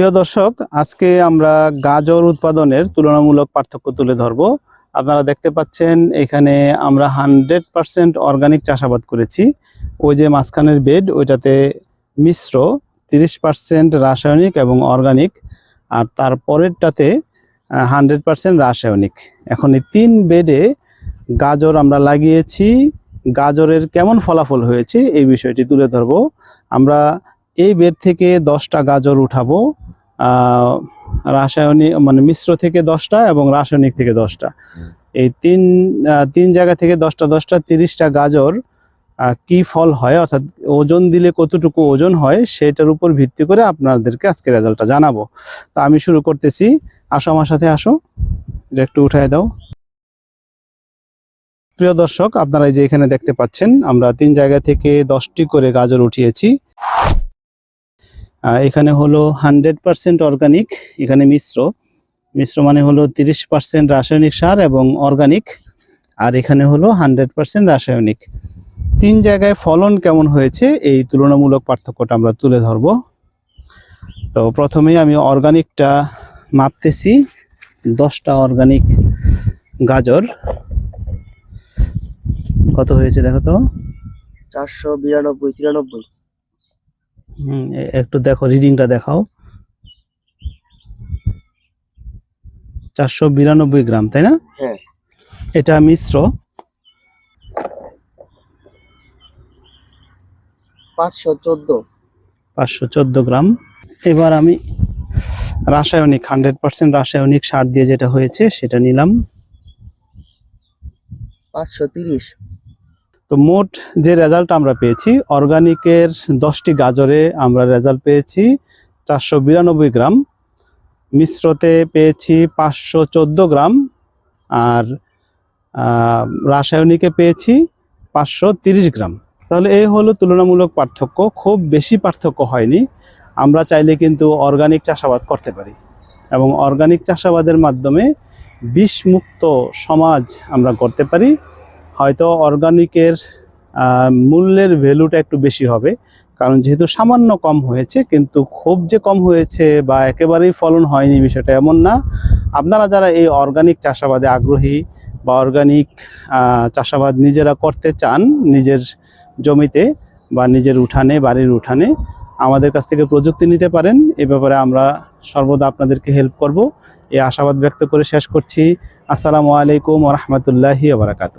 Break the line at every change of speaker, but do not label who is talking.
প্রিয় দর্শক, আজকে আমরা গাজর উৎপাদনের তুলনামূলক পার্থক্য তুলে ধরব। আপনারা দেখতে পাচ্ছেন, এখানে আমরা হান্ড্রেড পার্সেন্ট অর্গানিক চাষাবাদ করেছি। ওই যে মাঝখানের বেড ওইটাতে মিশ্র তিরিশ পার্সেন্ট রাসায়নিক এবং অর্গানিক, আর তারপরেরটাতে হান্ড্রেড পার্সেন্ট রাসায়নিক। এখন এই তিন বেডে গাজর আমরা লাগিয়েছি। গাজরের কেমন ফলাফল হয়েছে, এই বিষয়টি তুলে ধরবো। আমরা এই বেড থেকে দশটা গাজর উঠাবো। রাসায়নিক মানে মিশ্র থেকে দশটা এবং রাসায়নিক থেকে দশটা। এই তিন তিন জায়গা থেকে দশটা দশটা, তিরিশটা গাজর কি ফল হয়, অর্থাৎ ওজন দিলে কতটুকু ওজন হয়, সেটার উপর ভিত্তি করে আপনাদেরকে আজকে রেজাল্টটা জানাব। তা আমি শুরু করতেছি। আসো আমার সাথে, আসো। এটা একটু উঠায় দাও। প্রিয় দর্শক, আপনারা যে এখানে দেখতে পাচ্ছেন, আমরা তিন জায়গা থেকে দশটি করে গাজর উঠিয়েছি। এখানে হলো হান্ড্রেড পার্সেন্ট অর্গানিক, এখানে মিশ্র। মিশ্র মানে হলো তিরিশ পার্সেন্ট রাসায়নিক সার এবং অর্গানিক, আর এখানে হলো হান্ড্রেড পার্সেন্ট রাসায়নিক। তিন জায়গায় ফলন কেমন হয়েছে, এই তুলনামূলক পার্থক্যটা আমরা তুলে ধরব। তো প্রথমেই আমি অর্গানিকটা মাপতেছি, দশটা অর্গানিক গাজর। কত হয়েছে দেখো তো?
চারশো বিরানব্বই, তিরানব্বই।
একটু দেখো রিডিংটা দেখাও। চারশো বিরানব্বই গ্রাম তাই না?
হ্যাঁ।
এটা মিশ্র।
পাঁচশো চোদ্দ।
পাঁচশো চোদ্দ গ্রাম। এবার আমি রাসায়নিক হান্ড্রেড পার্সেন্ট রাসায়নিক সার দিয়ে যেটা হয়েছে সেটা নিলাম।
পাঁচশো তিরিশ।
তো মোট যে রেজাল্ট আমরা পেয়েছি অর্গানিকের দশটি গাজরে আমরা রেজাল্ট পেয়েছি চারশো বিরানব্বই গ্রাম, মিশ্রতে পেয়েছি পাঁচশো চোদ্দ গ্রাম, আর রাসায়নিকে পেয়েছি পাঁচশো তিরিশ গ্রাম। তাহলে এই হলো তুলনামূলক পার্থক্য, খুব বেশি পার্থক্য হয়নি। আমরা চাইলে কিন্তু অর্গানিক চাষাবাদ করতে পারি এবং অর্গানিক চাষাবাদের মাধ্যমে বিষমুক্ত সমাজ আমরা করতে পারি। হয়তো অর্গানিকের মূল্যের ভ্যালুটা একটু বেশি হবে। কারণ যেহেতু সামান্য কম হয়েছে, কিন্তু খুব যে কম হয়েছে বা একেবারেই ফলন হয়নি বিষয়টা এমন না। আপনারা যারা এই অর্গানিক চাষাবাদে আগ্রহী বা অর্গানিক চাষাবাদ নিজেরা করতে চান নিজের জমিতে বা নিজের উঠানে, বাড়ির উঠানে, আমাদের কাছ থেকে প্রযুক্তি নিতে পারেন। এ ব্যাপারে আমরা সর্বদা আপনাদেরকে হেল্প করব। এই আশাবাদ ব্যক্ত করে শেষ করছি। আসসালামু আলাইকুম রহমতুল্লাহি বারাকাতু